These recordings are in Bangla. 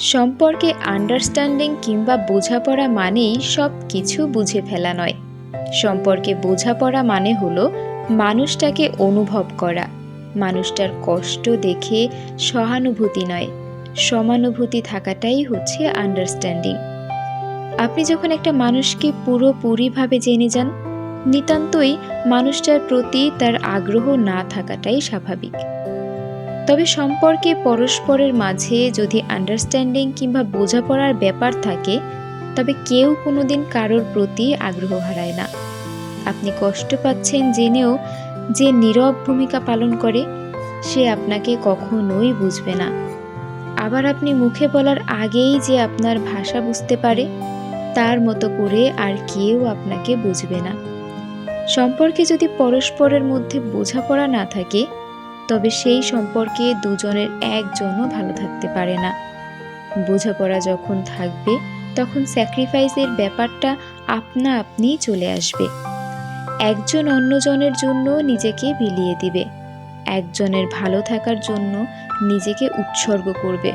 সম্পর্কে আন্ডারস্ট্যান্ডিং কিংবা বোঝাপড়া মানেই সব কিছু বুঝে ফেলা নয়। সম্পর্কে বোঝাপড়া মানে হলো মানুষটাকে অনুভব করা। মানুষটার কষ্ট দেখে সহানুভূতি নয়। সমানুভূতি থাকাটাই হচ্ছে আন্ডারস্ট্যান্ডিং আপনি যখন একটা মানুষকে পুরোপুরিভাবে জেনে যান, নিতান্তই মানুষটার প্রতি তার আগ্রহ না থাকাটাই স্বাভাবিক। তবে সম্পর্কে পরস্পরের মাঝে যদি আন্ডারস্ট্যান্ডিং কিংবা বোঝাপড়ার ব্যাপার থাকে, তবে কেউ কোনোদিন কারোর প্রতি আগ্রহ হারায় না। আপনি কষ্ট পাচ্ছেন জেনেও যে নীরব ভূমিকা পালন করে, সে আপনাকে কখনোই বুঝবে না। আবার আপনি মুখে বলার আগেই যে আপনার ভাষা বুঝতে পারে, তার মতো করে আর কেউ আপনাকে বুঝবে না। সম্পর্কে যদি পরস্পরের মধ্যে বোঝাপড়া না থাকে তবে সেই সম্পর্কে দুজনের একজনও ভালো থাকতে পারে না। বোঝাপড়া যখন থাকবে, তখন স্যাক্রিফাইসের ব্যাপারটা আপনা আপনিই চলে আসবে। একজন অন্যজনের জন্য নিজেকে বিলিয়ে দিবে। একজনের ভালো থাকার জন্য নিজেকে উৎসর্গ করবে।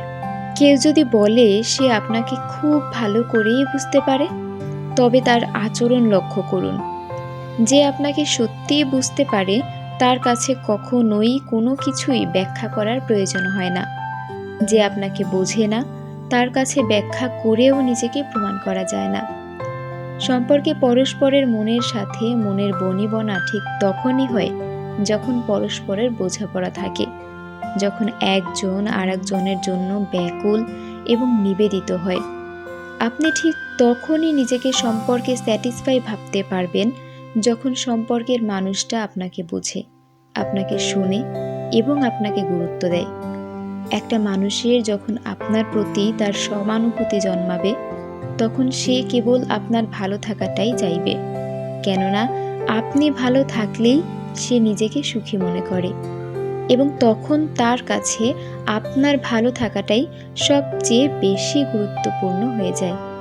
কেউ যদি বলে, সে আপনাকে খুব ভালো করেই বুঝতে পারে, তবে তার আচরণ লক্ষ্য করুন। যে আপনাকে সত্যিই বুঝতে পারে তার কাছে কখনোই কোনো কিছুই ব্যাখ্যা করার প্রয়োজন হয় না। যে আপনাকে বোঝে না, তার কাছে ব্যাখ্যা করেও নিজেকে প্রমাণ করা যায় না। সম্পর্কে পরস্পরের মনের সাথে মনের বনিবনা ঠিক তখনই হয় যখন পরস্পরের বোঝাপড়া থাকে, যখন একজন আর একজনের জন্য ব্যাকুল এবং নিবেদিত হয়। আপনি ঠিক তখনই নিজেকে সম্পর্কে স্যাটিসফাই ভাবতে পারবেন যখন সম্পর্কের মানুষটা আপনাকে বোঝে, আপনাকে শোনে এবং আপনাকে গুরুত্ব দেয়। একটা মানুষের যখন আপনার প্রতি তার সমানুভূতি জন্মাবে, তখন সে কেবল আপনার ভালো থাকাটাই চাইবে। কেননা, আপনি ভালো থাকলেই সে নিজেকে সুখী মনে করে এবং তখন তার কাছে আপনার ভালো থাকাটাই সবচেয়ে বেশি গুরুত্বপূর্ণ হয়ে যায়।